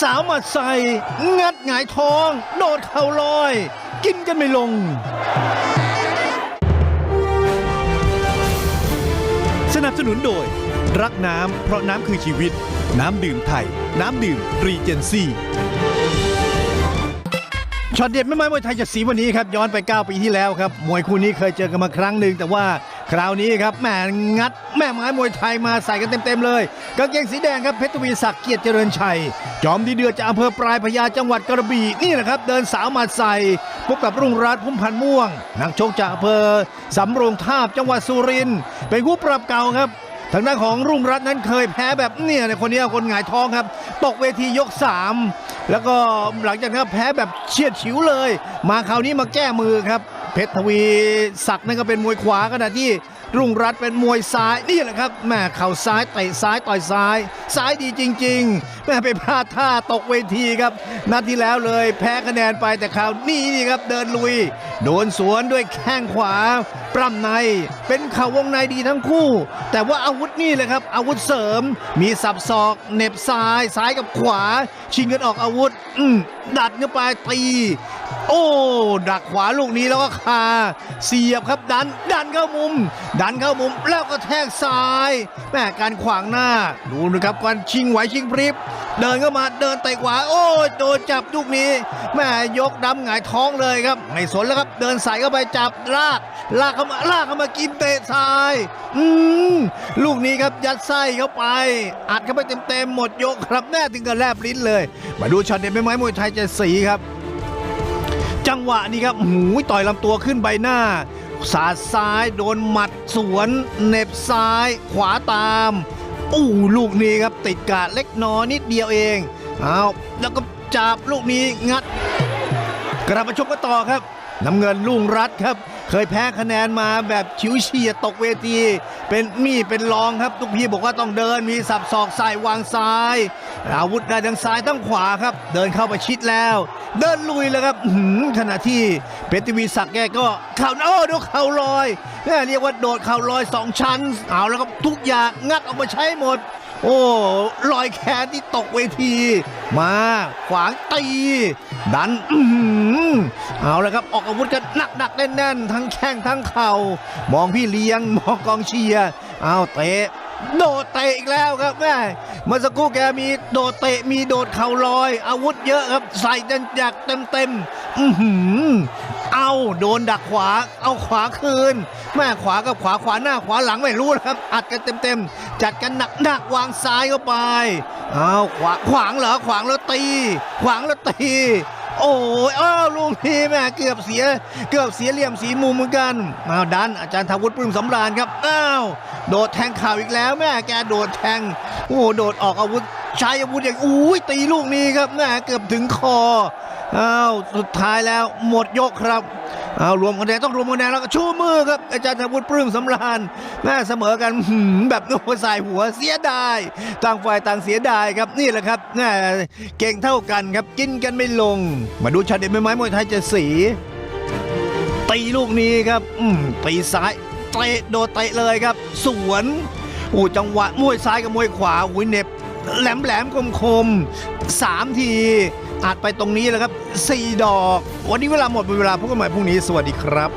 สาวมัดใส่งัดหงายท้อง โดดเข่าลอย กินกันไม่ลง สนับสนุนโดย รักน้ำเพราะน้ำคือชีวิต น้ำดื่มไทย น้ำดื่มรีเจนซี่ ช็อตเด็ดแม่ไม้มวยไทยจะสีวันนี้ครับย้อนไป 9 ปีที่แล้วครับมวยคู่นี้เคยเจอกันมาครั้งหนึ่งแต่ว่าคราวนี้ครับแม่งัดแม่ไม้มวยไทยมาใส่กันเต็ม ๆ เลยกางเกงสีแดงครับเพชรทวีศักดิ์เกียรติเจริญชัย จอมดีเดือดจากอำเภอปลายพญาจังหวัดกระบี่นี่แหละครับ เดินสาวมาใส่พบกับรุ่งรัตน์พุ่มพันธ์ม่วงนักชกจากอำเภอสำโรงทาบจังหวัดสุรินทร์เป็นคู่ปรับเก่าครับทางด้านของรุ่งรัตน์นั้นเคยแพ้แบบเนี่ยในคนนี้คนหงายท้องครับ ตกเวทียก 3 แล้วก็หลังจากนั้นแพ้แบบเฉียดฉิวเลย มาคราวนี้มาแก้มือครับ เพชรทวีศักดิ์นั่นก็เป็นมวยขวาขณะที่ รุ่งรัตเป็นมวยซ้ายนี่แหละครับแม่เข่าซ้ายเตะซ้ายต่อยซ้าย ซ้ายดีจริงๆแม่ไปพลาดท่าตกเวทีครับนัดที่แล้วเลย แพ้คะแนนไปแต่คราวนี้นี่ครับเดินลุย โดนสวนด้วยแข้งขวา ปล้ำใน เป็นเข่าวงในดีทั้งคู่ แต่ว่าอาวุธนี่เลยครับ อาวุธเสริม มีสับศอกเหน็บซ้ายซ้ายกับขวา ชิงกันออกอาวุธอืมดัดเข้าไปตี โอ้ดักขวาลูกนี้แล้วก็คาเสียบครับดันดันเข้ามุม ดันเข้ามุมแล้วก็แทงซ้ายแม่การขวางหน้า ดูนะครับการชิงไหวชิงพริบ เดินเข้ามาเดินเตะขวา โอ้ยโดนจับลูกนี้แม่ยกดำหงายท้องเลยครับ ไม่สนแล้วครับ เดินใส่เข้าไปจับลากลากเข้ามาลากเข้ามากินเตะซ้าย อืมลูกนี้ครับยัดไส้เข้าไป อัดเข้าไปเต็มๆหมดยกครับแน่ถึงกับแลบลิ้นเลย มาดูช็อตเด็ดไม่ไม้มวยไทยเจะสีครับ จังหวะนี้ครับหูยต่อยลำตัวขึ้นใบหน้า สาดซ้ายโดนหมัดสวนเน็บซ้ายขวาตามอู้ลูกนี้ครับติดกาดเล็กน้อยนิดเดียวเองเอาแล้วก็จับลูกนี้งัด กลับมาชมกันต่อครับน้ำเงินลุงรัฐครับ เคยแพ้คะแนนมาแบบชิวเฉียดตกเวที เป็นมีเป็นรองครับทุกพี่บอกว่าต้องเดินมีสับศอกใส่วางซ้ายอาวุธได้ทั้งซ้ายทั้งขวาครับ เดินเข้าไปชิดแล้ว เดินลุยแล้วครับขณะที่เพชรทวีศักดิ์แกก็เข่าโอ้ดูเข่าลอยแม่เรียกว่าโดดเข่าลอยสองชั้นเอาแล้วครับทุกอย่างงัดออกมาใช้หมด โอ้ลอยแขนที่ตกเวที มาขวางตี ดันอื้อหือเอาละครับออกอาวุธกันหนักหนักๆแน่นๆ ทั้งแข้งทั้งเข่ามองพี่เลี้ยงมองกองเชียร์เอาเตะโดดเตะอีกแล้วครับแม่เมื่อสักครู่แกมีโดดเตะมีโดดเข่าลอย อาวุธเยอะครับใส่จนจักเต็มเต็มๆอื้อหือเอาโดนดักขวา เอาขวาคืน แม่ขวากับขวาขวาหน้าขวาหลังไม่รู้นะครับ อัดกันเต็มเต็มๆ จัดกันหนักหนักวางซ้ายเข้าไปเอาวขวางขวางเหรอขวางแล้วตี ขวางแล้วตี โอ้ยอ้าวลูกนี้แม่เกือบเสีย เกือบเสียเหลี่ยมสีมุมเหมือนกันอ้าวดันอาจารย์ทาวุฒิปลื้มสำราญครับอ้าวโดดแทงเข่าวอีกแล้วแม่แกโดดแทงโอ้โหโดดออกอาวุธใช้อาวุธอย่างอุ้ยตีลูกนี้ครับแม่เกือบถึงคออ้าวสุดท้ายแล้วหมดยกครับ เอารวมคะแนนต้องรวมคะแนนแล้วก็ชูมือครับอาจารย์ทาวุฒิปลื้มสำราญแม่เสมอกันแบบโน้ใส่หัวเสียดายต่างฝ่ายต่างเสียดายครับนี่แหละครับแม่เก่งเท่ากันครับกินกันไม่ลง มาดูชาเด็ดไม้ไม้มวยไทยเจะสีตีลูกนี้ครับอืมตีซ้ายเตะโดดเตะเลยครับ สวนโอ้จังหวะมวยซ้ายกับมวยขวาหุยเน็บ แหลมแหลมคมคมๆสามทีอาจไปตรงนี้แหละครับสี่ดอก วันนี้เวลาหมดเวลาพบกันใหม่พรุ่งนี้สวัสดีครับ